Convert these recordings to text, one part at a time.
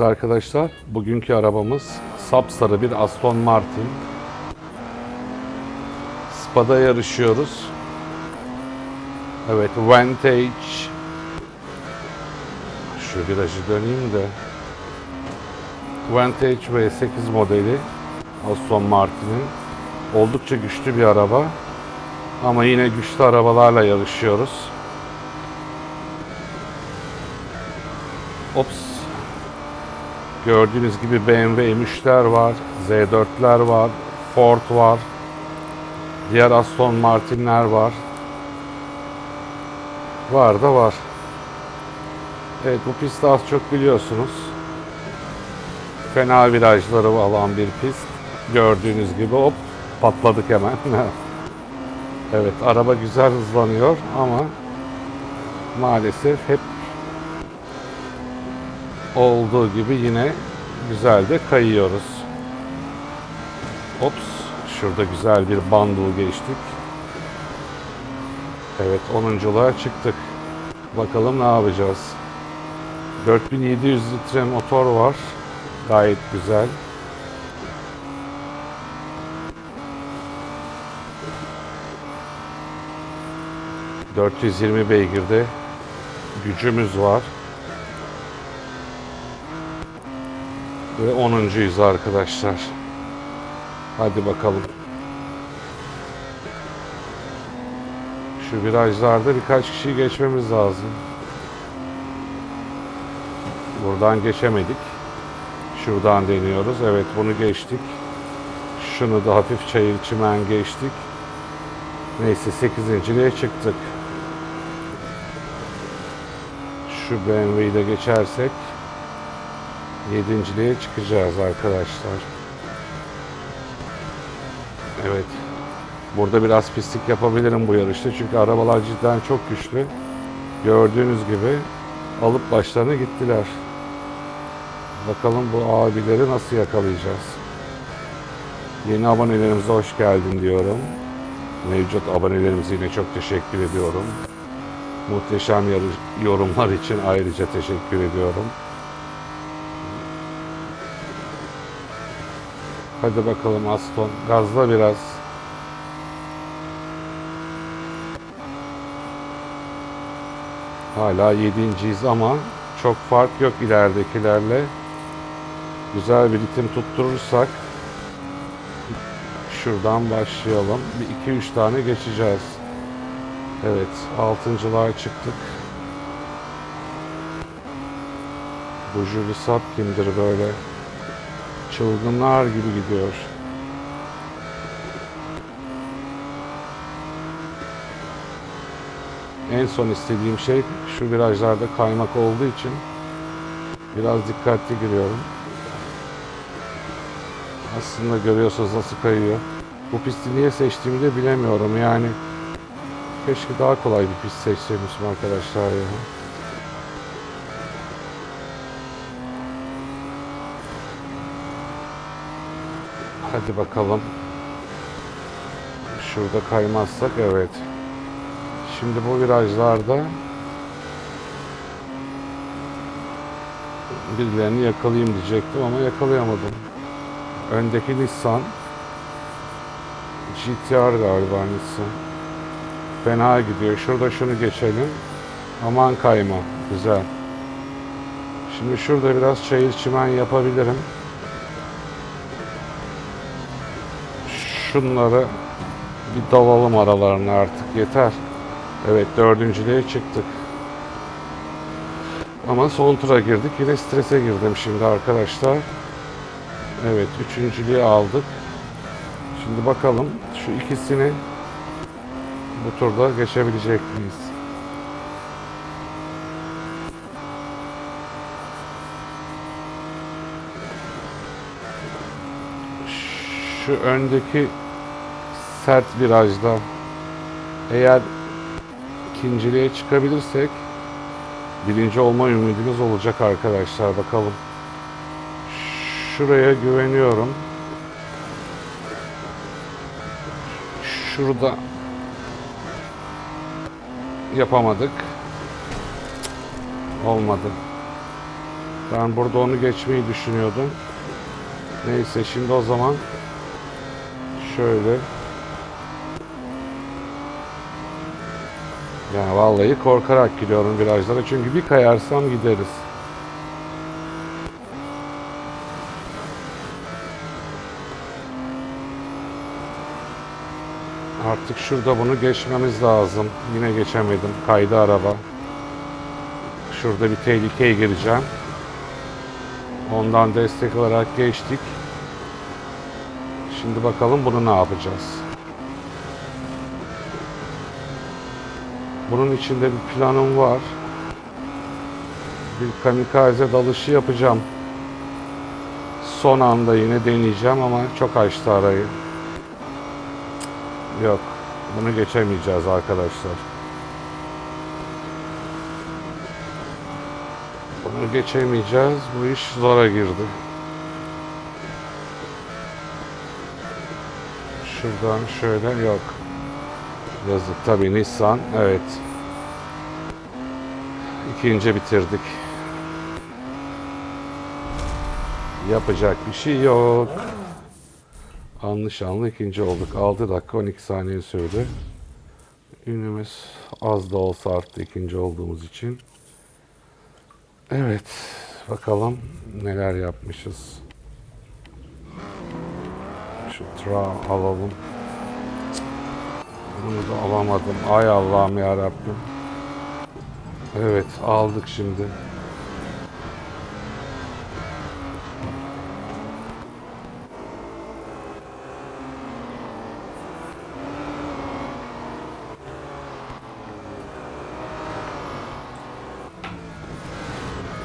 Arkadaşlar bugünkü arabamız sapsarı bir Aston Martin. Spa'da yarışıyoruz. Evet Vantage. Şu virajı döneyim de. Vantage V8 modeli Aston Martin'in. Oldukça güçlü bir araba. Ama yine güçlü arabalarla yarışıyoruz. Ops. Gördüğünüz gibi BMW M3'ler var, Z4'ler var, Ford var. Diğer Aston Martin'ler var. Var da var. Evet bu pisti az çok biliyorsunuz. Fena virajları olan bir pist. Gördüğünüz gibi hop patladık hemen. evet araba güzel hızlanıyor ama maalesef hep olduğu gibi yine güzel de kayıyoruz. Ops, şurada güzel bir bundle geçtik. Evet, 10'unculuğa çıktık. Bakalım ne yapacağız. 4700 litre motor var. Gayet güzel. ...420 beygirde gücümüz var. Ve 10.yüz arkadaşlar. Hadi bakalım. Şu virajlarda birkaç kişiyi geçmemiz lazım. Buradan geçemedik. Şuradan deniyoruz. Evet bunu geçtik. Şunu da hafif çayır çimen geçtik. Neyse 8.liğe çıktık. Şu BMW'yi de geçersek Yedinciliğe çıkacağız arkadaşlar. Evet. Burada biraz pislik yapabilirim bu yarışta. Çünkü arabalar cidden çok güçlü. Gördüğünüz gibi alıp başlarına gittiler. Bakalım bu abileri nasıl yakalayacağız. Yeni abonelerimize hoş geldin diyorum. Mevcut abonelerimize yine çok teşekkür ediyorum. Muhteşem yorumlar için ayrıca teşekkür ediyorum. Hadi bakalım Aston. Gazla biraz. Hala yedinciyiz ama çok fark yok ileridekilerle. Güzel bir ritim tutturursak şuradan başlayalım. Bir iki üç tane geçeceğiz. Evet, altıncılığa çıktık. Bu Sap kimdir böyle? Çılgınlar gibi gidiyor. En son istediğim şey şu virajlarda kaymak olduğu için biraz dikkatli giriyorum. Aslında görüyorsunuz nasıl kayıyor. Bu pisti niye seçtiğimi de bilemiyorum yani. Keşke daha kolay bir pist seçseymişim arkadaşlar ya. Hadi bakalım. Şurada kaymazsak evet. Şimdi bu virajlarda birilerini yakalayayım diyecektim ama yakalayamadım. Öndeki Nissan GTR galiba Nissan. Fena gidiyor. Şurada şunu geçelim. Aman kayma. Güzel. Şimdi şurada biraz çayır çimen yapabilirim. Şunları bir dalalım aralarına artık yeter. Evet dördüncülüğe çıktık. Ama son tura girdik. Yine strese girdim şimdi arkadaşlar. Evet üçüncülüğü aldık. Şimdi bakalım şu ikisini bu turda geçebilecek miyiz? Şu öndeki sert virajda eğer ikinciliğe çıkabilirsek birinci olma ümidimiz olacak arkadaşlar bakalım. Şuraya güveniyorum. Şurada yapamadık. Olmadı. Ben burada onu geçmeyi düşünüyordum. Neyse şimdi o zaman şöyle yani vallahi korkarak gidiyorum virajlara çünkü bir kayarsam gideriz. Artık şurada bunu geçmemiz lazım. Yine geçemedim. Kaydı araba. Şurada bir tehlikeye gireceğim. Ondan destek olarak geçtik. Şimdi bakalım bunu ne yapacağız. Bunun içinde bir planım var. Bir kamikaze dalışı yapacağım. Son anda yine deneyeceğim ama çok açtı arayı. Yok. Bunu geçemeyeceğiz arkadaşlar. Bunu geçemeyeceğiz. Bu iş zora girdi. Şuradan şöyle yok. Yazık tabii Nissan. Evet. İkinci bitirdik. Yapacak bir şey yok. Anlı şanlı ikinci olduk. 6 dakika 12 saniye sürdü. Ünümüz az da olsa arttı ikinci olduğumuz için. Evet. Bakalım neler yapmışız. Şu tra alalım. Bunu da alamadım. Ay Allah'ım ya Rabbim. Evet aldık şimdi.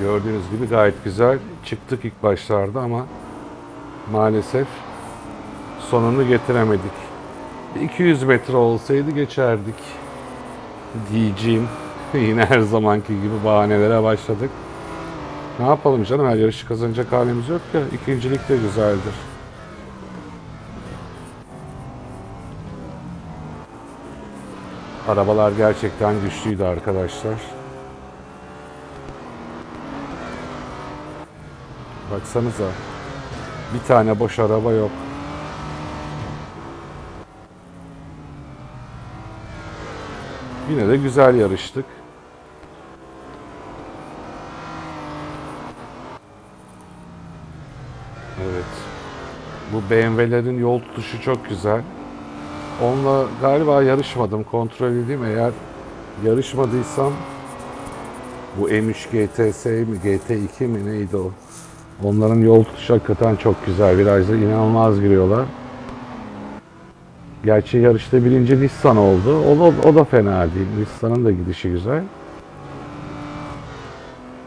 Gördüğünüz gibi gayet güzel çıktık ilk başlarda ama maalesef sonunu getiremedik. 200 metre olsaydı geçerdik diyeceğim. Yine her zamanki gibi bahanelere başladık. Ne yapalım canım her yarışı kazanacak halimiz yok ya. İkincilik de güzeldir. Arabalar gerçekten güçlüydü arkadaşlar. Baksanıza. Bir tane boş araba yok. Yine de güzel yarıştık. Evet. Bu BMW'lerin yol tutuşu çok güzel. Onunla galiba yarışmadım. Kontrol edeyim eğer yarışmadıysam bu M3 GTS mi GT2 mi neydi o? Onların yol tutuşu hakikaten çok güzel. Virajda inanılmaz giriyorlar. Gerçi yarışta birinci Nissan oldu. O da, o da fena değil. Nissan'ın da gidişi güzel.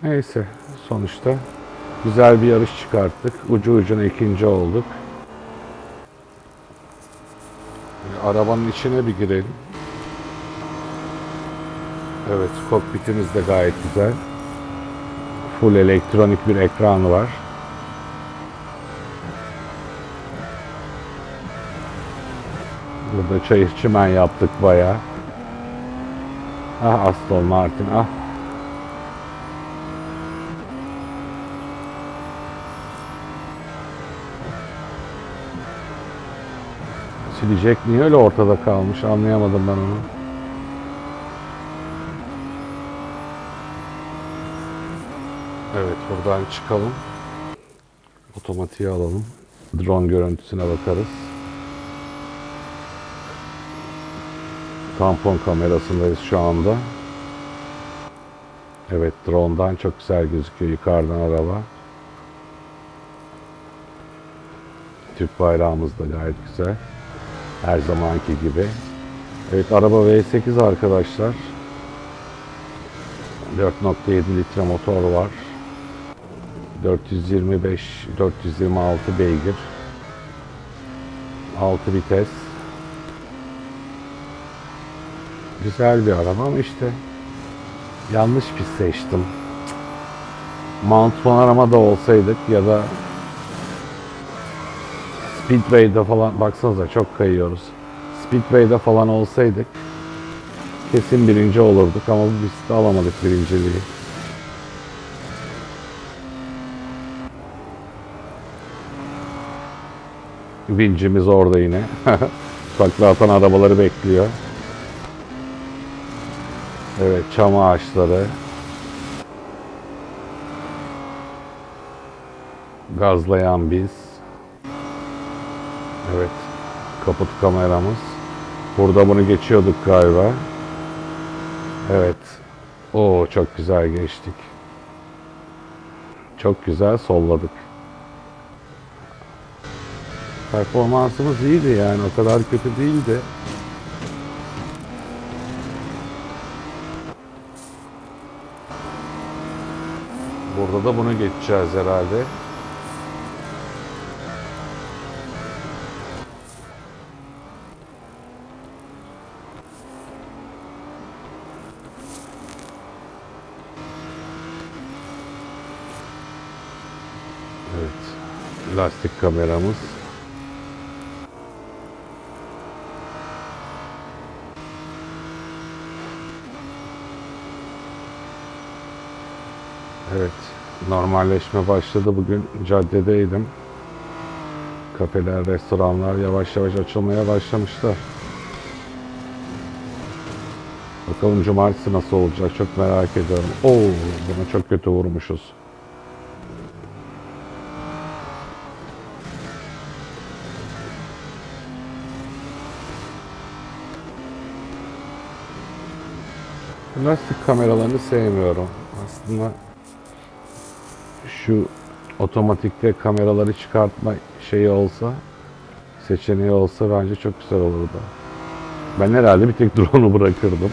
Neyse sonuçta güzel bir yarış çıkarttık. Ucu ucuna ikinci olduk. Arabanın içine bir girelim. Evet kokpitimiz de gayet güzel. Full elektronik bir ekran var. Burada çayır çimen yaptık bayağı. Ah Aston Martin ah. Silecek niye öyle ortada kalmış anlayamadım ben onu. Evet buradan çıkalım. Otomatiğe alalım. Drone görüntüsüne bakarız. Tampon kamerasındayız şu anda. Evet drone'dan çok güzel gözüküyor yukarıdan araba. Türk bayrağımız da gayet güzel. Her zamanki gibi. Evet araba V8 arkadaşlar. 4.7 litre motor var. 425 426 beygir. 6 vites. Güzel bir araba ama işte yanlış bir seçtim. Mount Panorama'da olsaydık ya da Speedway'de falan baksanıza çok kayıyoruz. Speedway'de falan olsaydık kesin birinci olurduk ama bu bisikleti alamadık birinciliği. Vincimiz orada yine. Takla atan arabaları bekliyor. Evet, çam ağaçları. Gazlayan biz. Evet, kaput kameramız. Burada bunu geçiyorduk galiba. Evet. Oo çok güzel geçtik. Çok güzel solladık. Performansımız iyiydi yani o kadar kötü değildi. Burada da bunu geçeceğiz herhalde. Evet. Lastik kameramız. Evet. Normalleşme başladı. Bugün caddedeydim. Kafeler, restoranlar yavaş yavaş açılmaya başlamışlar. Bakalım cumartesi nasıl olacak çok merak ediyorum. Oo, buna çok kötü vurmuşuz. Lastik kameralarını sevmiyorum. Aslında şu otomatikte kameraları çıkartma şeyi olsa, seçeneği olsa bence çok güzel olurdu. Ben herhalde bir tek drone'u bırakırdım.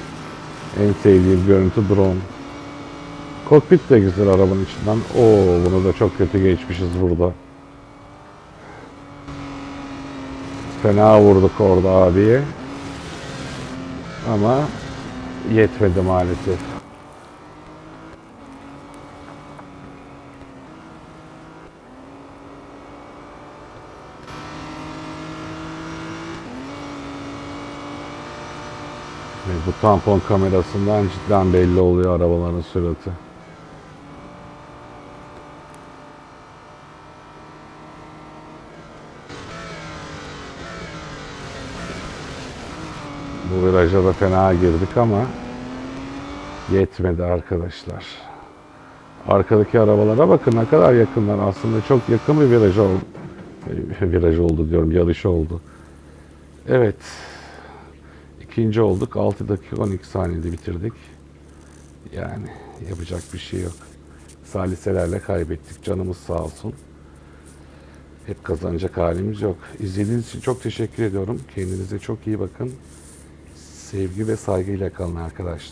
En sevdiğim görüntü drone. Kokpit de güzel arabanın içinden. Oo bunu da çok kötü geçmişiz burada. Fena vurduk orada abiye. Ama yetmedi maalesef. Bu tampon kamerasından cidden belli oluyor arabaların sürati. Bu viraja da fena girdik ama yetmedi arkadaşlar. Arkadaki arabalara bakın ne kadar yakınlar. Aslında çok yakın bir viraj oldu. Viraj oldu diyorum, yarış oldu. Evet. İkinci olduk. 6 dakika 12 saniyede bitirdik. Yani yapacak bir şey yok. Saliselerle kaybettik. Canımız sağ olsun. Hep kazanacak halimiz yok. İzlediğiniz için çok teşekkür ediyorum. Kendinize çok iyi bakın. Sevgi ve saygıyla kalın arkadaşlar.